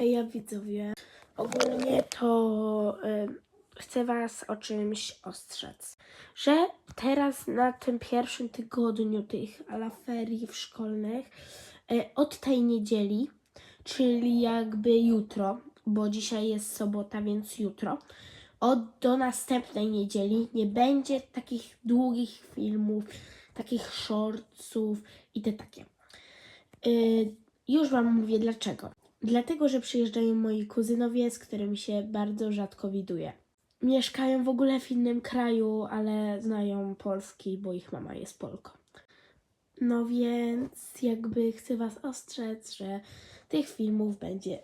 Hej, widzowie. Ogólnie to ym, chcę Was o czymś ostrzec. Że teraz na tym pierwszym tygodniu tych ala ferii szkolnych, y, od tej niedzieli, czyli jakby jutro, bo dzisiaj jest sobota, więc jutro, od do następnej niedzieli nie będzie takich długich filmów, takich shortsów i te takie. Y, już Wam mówię dlaczego. Dlatego, że przyjeżdżają moi kuzynowie, z którymi się bardzo rzadko widuję. Mieszkają w ogóle w innym kraju, ale znają polski, bo ich mama jest Polką. No więc jakby chcę Was ostrzec, że tych filmów będzie,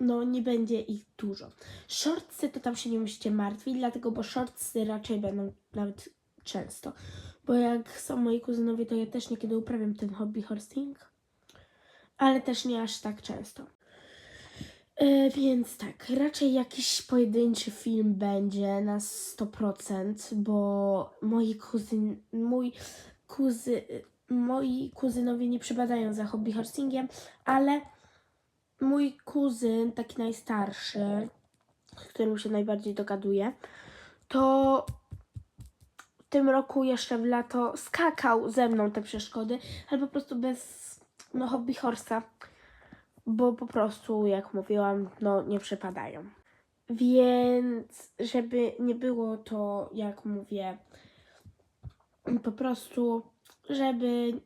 no nie będzie ich dużo. Shortsy to tam się nie musicie martwić, dlatego, bo shortsy raczej będą nawet często. Bo jak są moi kuzynowie, to ja też niekiedy uprawiam ten hobby horsing, ale też nie aż tak często. E, więc tak, raczej jakiś pojedynczy film będzie na 100%, bo moi kuzyn, mój kuzy, moi kuzynowie nie przebadają za hobby horsingiem, ale mój kuzyn, taki najstarszy, z którym się najbardziej dogaduję, to w tym roku jeszcze w lato skakał ze mną te przeszkody, ale po prostu bez no, hobby horsa, bo po prostu, jak mówiłam, no nie przepadają. Więc, żeby nie było to, jak mówię, po prostu, żeby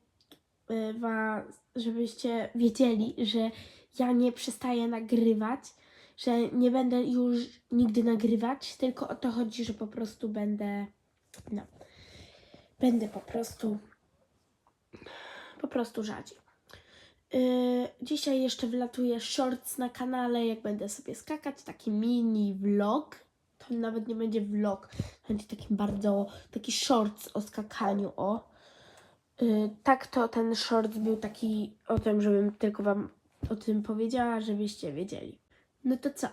y, was, żebyście wiedzieli, że ja nie przestaję nagrywać, że nie będę już nigdy nagrywać, tylko o to chodzi, że po prostu będę, no, będę po prostu, po prostu rzadziej. Yy, dzisiaj jeszcze wlatuje shorts na kanale, jak będę sobie skakać, taki mini vlog. To nawet nie będzie vlog, będzie taki bardzo, taki shorts o skakaniu, o. Yy, tak to ten shorts był taki o tym, żebym tylko wam o tym powiedziała, żebyście wiedzieli. No to co?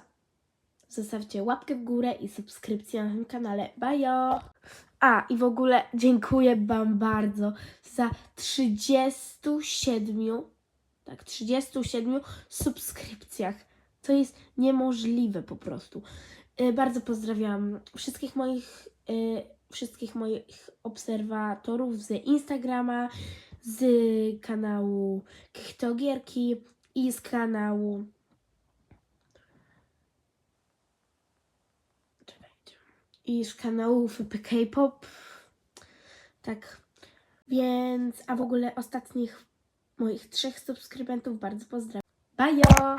Zostawcie łapkę w górę i subskrypcję na tym kanale. Bajo! A, i w ogóle dziękuję Wam bardzo za 37 tak, 37 subskrypcjach. To jest niemożliwe po prostu. E, Bardzo pozdrawiam wszystkich moich, e, wszystkich moich obserwatorów z Instagrama, z kanału Kichtogierki i z kanału i z kanału K-pop. Tak. Więc, a w ogóle ostatnich moich trzech subskrybentów bardzo pozdrawiam. Bajo!